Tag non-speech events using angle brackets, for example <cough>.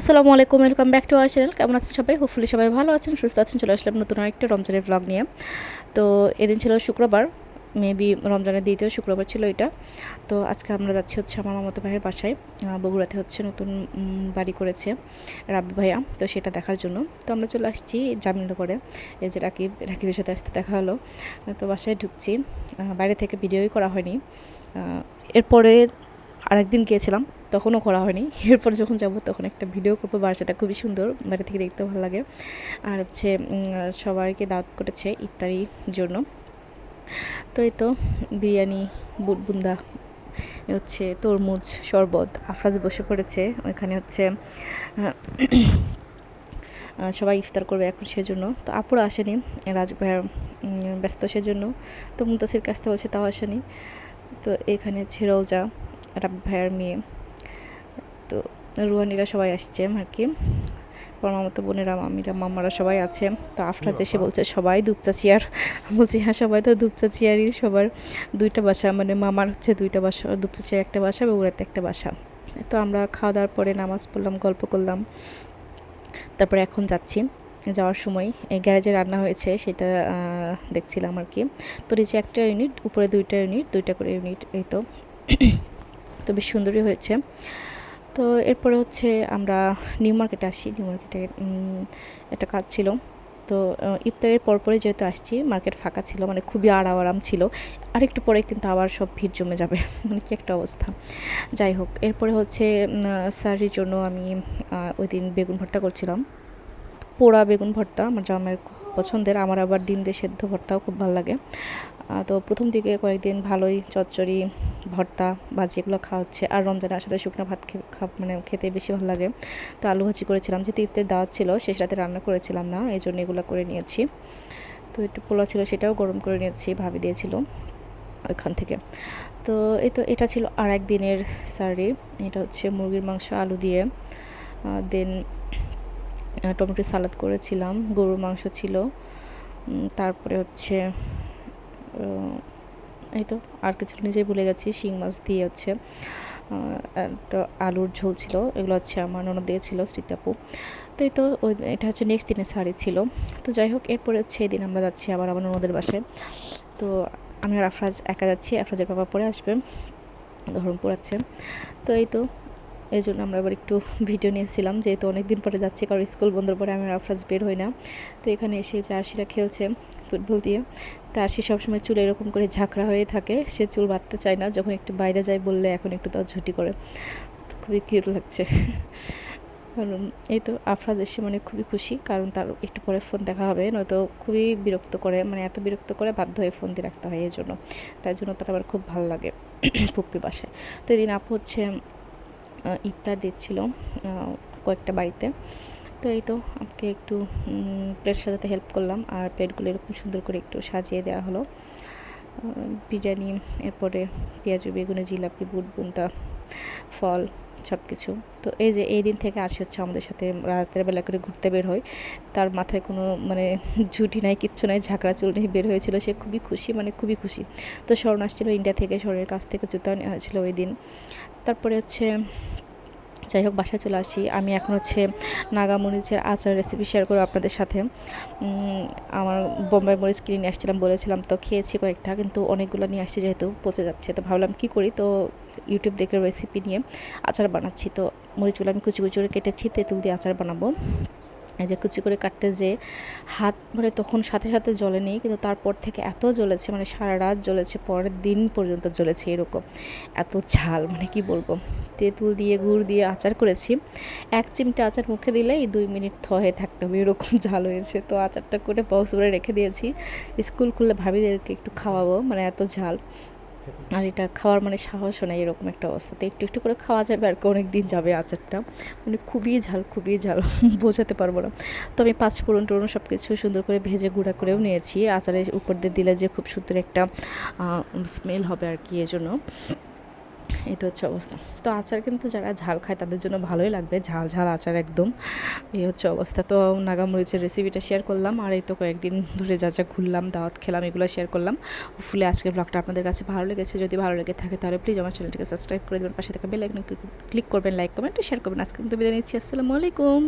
আসসালামু আলাইকুম welcome back to our channel কেমন আছেন সবাই? হোপফুলি সবাই ভালো আছেন, সুস্থ আছেন। চলে আসলাম নতুন আরেকটা রমজানের ব্লগ নিয়ে। তো এদিন ছিল শুক্রবার মেবি রমজানের দ্বিতীয় শুক্রবার ছিল এটা। তো আজকে আমরা যাচ্ছি হচ্ছে আমার মামাতো ভাইয়ের বাসায়। বগুড়াতে হচ্ছে নতুন বাড়ি করেছে রাব্বি ভাইয়া, তো সেটা দেখার জন্য। তো আমরা চলে আসছি জামিননগরে এই যে রাকিব, রাকিবের সাথে আসতে দেখা হলো। তো বাসায় ঢুকছি। বাইরে থেকে ভিডিওই করা হয়নি। এরপরে আরেকদিন গিয়েছিলাম। তখনও করা হয়নি। এরপর যখন যাব তখন একটা ভিডিও করব বাসাটা খুবই সুন্দর, বাড়ি থেকে দেখতে ভালো লাগে। আর হচ্ছে সবাইকে দাওয়াত করেছে ইত্যাদির জন্য। তো এই তো, বিরিয়ানি বুটবুন্দা হচ্ছে তরমুজ, শরবত, আফরাজ বসে পড়েছে। ওইখানে হচ্ছে সবাই ইফতার করবে এখন সেজন্য। তো আপুরা আসেনি, রাজ ব্যস্ত সেজন্য। তো মুন্তাসির থেকে বলছে তাও আসেনি। তো এখানে হচ্ছে রোজা রাব ভাইয়ার মেয়ে। তো রুহানিরা সবাই আসছে আর কি আমার মামাতো বোনেরা মামিরা মামারা সবাই আছে। তো আফটার যে সে বলছে সবাই দুপচা চেয়ার। বলছি হ্যাঁ সবাই তো দুপচা চেয়ারই সবার দুইটা বাসা। মানে মামার হচ্ছে দুইটা বাসা দুপচা চেয়ার একটা বাসা বগুড়াতে একটা বাসা। তো আমরা খাওয়া দাওয়ার পরে নামাজ পড়লাম গল্প করলাম। তারপরে এখন যাচ্ছি যাওয়ার সময়। এই গ্যারেজে রান্না হয়েছে সেটা দেখছিলাম আর কি। তো নিচে একটা ইউনিট উপরে দুইটা ইউনিট দুইটা করে ইউনিট এই তো। তো বেশ সুন্দরই হয়েছে। তো এরপরে হচ্ছে আমরা নিউ মার্কেটে আসি। নিউ মার্কেটে একটা কাজ ছিল। তো ইফতারের পরপরই যেহেতু আসছি মার্কেট ফাঁকা ছিল মানে খুবই আরাম আরাম ছিল। আর একটু পরে কিন্তু আবার সব ভিড় জমে যাবে। <laughs> মানে কি একটা অবস্থা। যাই হোক, এরপরে হচ্ছে স্যারের জন্য আমি ওই দিন বেগুন ভর্তা করছিলাম। পোড়া বেগুন ভর্তা, আমার জামের খুব পছন্দের। আমার আবার ডিম দিয়ে সেদ্ধ ভর্তাও খুব ভালো লাগে। তো প্রথম দিকে কয়েকদিন ভালোই চচ্চড়ি ভর্তা ভাজি এগুলো খাওয়া হচ্ছে। আর রমজানে আসলে শুকনো ভাত মানে খেতে বেশি ভালো লাগে। তো আলু ভাজি করেছিলাম, যেহেতু ইফতার দাওয়াত ছিল, শেষ রাতে রান্না করেছিলাম না এই জন্য এগুলো করে নিয়েছি। তো একটু পোলা ছিল, সেটাও গরম করে নিয়েছি, ভাবি দিয়েছিল ওইখান থেকে। তো এই তো, এটা ছিল আর দিনের সারি। এটা হচ্ছে মুরগির মাংস, আলু দিয়ে। দেন টমেটো সালাদ করেছিলাম, গরুর মাংস ছিল। তারপরে হচ্ছে এই তো, আর কিছু নিজেই ভুলে গেছি, শিং মাছ দিয়ে হচ্ছে একটা আলুর ঝোল ছিল, এগুলো হচ্ছে আমার ননদ দিয়েছিল স্মৃতাপু তো এই তো, ওই এটা হচ্ছে নেক্সট দিনের শাড়ি ছিল। তো যাই হোক, এরপরে হচ্ছে দিন আমরা যাচ্ছি আবার আমার ননদের বাসে তো আমি আর আফরাজ একা যাচ্ছি, আফরাজের বাবা পরে আসবে ধরমপুর আছে তো এই তো এই জন্য আমরা আবার একটু ভিডিও নিয়েছিলাম, যেহেতু অনেক দিন পরে যাচ্ছি, কারণ স্কুল বন্ধর পরে আমি আফরাজ বের হই না। তো এখানে এসে যে আরশিরা খেলছে ফুটবল দিয়ে, তো আরশি সবসময় চুল এরকম করে ঝাঁকড়া হয়ে থাকে, সে চুল বাঁধতে চায় না, যখন একটু বাইরে যায় বললে এখন একটু তাও ঝুটি করে। খুবই কিউট লাগছে। কারণ এই তো আফরাজ এসে মানে খুবই খুশি, কারণ তার একটু পরে ফোন দেখা হবে, নয়তো খুবই বিরক্ত করে মানে এত বিরক্ত করে বাধ্য হয়ে ফোন দিয়ে রাখতে হয় এই জন্য। তাই জন্য তার আবার খুব ভালো লাগে <clears throat> পুপ্পি বাসায়। তো এদিন আপু হচ্ছে ইফতার দিচ্ছিল কয়েকটা বাড়িতে। তো এই তো আমাকে একটু প্লেট সাজাতে হেল্প করলাম, আর প্লেটগুলো এরকম সুন্দর করে একটু সাজিয়ে দেওয়া হলো। বিরিয়ানি, এরপরে পেঁয়াজু, বেগুনে জিলাপি, বুট, বুনতা, ফল সব কিছু তো এই যে এই দিন থেকে আসি হচ্ছে আমাদের সাথে রাতের বেলা করে ঘুরতে বের হয়। তার মাথায় কোনো মানে ঝুটি নাই, কিচ্ছু নাই ঝাঁকড়া চুল নেই বের হয়েছিল। সে খুবই খুশি মানে খুবই খুশি। তো স্বর্ণ আসছিল ইন্ডিয়া থেকে, স্বর্ণের কাছ থেকে জুতা নেওয়া হয়েছিল ওই দিন। তারপরে হচ্ছে, যাই হোক, বাসায় চলে আসি। আমি এখন হচ্ছে নাগা মরিচের আচার রেসিপি শেয়ার করব আপনাদের সাথে। আমার বোম্বাই মরিচ কিনে নিয়ে আসছিলাম, বলেছিলাম তো খেয়েছি কয়েকটা, কিন্তু অনেকগুলো নিয়ে আসছি যেহেতু পচে যাচ্ছে। তো ভাবলাম কি করি, তো ইউটিউব দেখে রেসিপি নিয়ে আচার বানাচ্ছি। তো মরিচগুলো আমি কুচি কুচি করে কেটেছি, তেঁতুল দিয়ে আচার বানাবো। এই যে কুচি করে কাটতে যে হাত মানে তখন সাথে সাথে জ্বলে নেই, কিন্তু তারপর থেকে এত জ্বলেছে মানে সারা রাত জ্বলেছে, পরের দিন পর্যন্ত জ্বলেছে এরকম, এত ঝাল মানে কি বলব? তেঁতুল দিয়ে, গুড় দিয়ে আচার করেছি, এক চিমটে আচার মুখে দিলেই দুই মিনিট থ হয়ে থাকতে হবে, এরকম ঝাল হয়েছে, তো আচারটা করে বক্স করে রেখে দিয়েছি, স্কুল খুললে ভাবিদেরকে একটু খাওয়াবো মানে এত ঝাল। আর এটা খাওয়ার মানে সাহসও নেই, এরকম একটা অবস্থাতে একটু একটু করে খাওয়া যাবে আর অনেক দিন যাবে আচারটা। মানে খুবই ঝাল খুবই ঝাল, <laughs> বোঝাতে পারব না। তো আমি পাঁচ ফোড়ন টোড়ন সব কিছু সুন্দর করে ভেজে গুঁড়া করেও নিয়েছি। আচারের উপর দিয়ে দিলে যে খুব সুন্দর একটা স্মেল হবে আর কি, এজন্য। এই তো হচ্ছে অবস্থা। তো আচার কিন্তু যারা ঝাল খায় তাদের জন্য ভালোই লাগবে, ঝাল ঝাল আচার একদম। এই হচ্ছে অবস্থা। তো নাগামরিচের রেসিপিটা শেয়ার করলাম, আর এই তো কয়েকদিন ধরে যা যা ঘুরলাম, দাওয়াত খেলাম, এগুলো শেয়ার করলাম। ফুলে আজকের ব্লগটা আপনাদের কাছে ভালো লেগেছে। যদি ভালো লেগে থাকে তাহলে প্লিজ আমার চ্যানেলটিকে সাবস্ক্রাইব করে দেবেন, পাশে থাকা বেল ক্লিক করবেন লাইক কমেন্ট শেয়ার করবেন। আজকে কিন্তু বিদায় নিচ্ছি। আসসালামু আলাইকুম।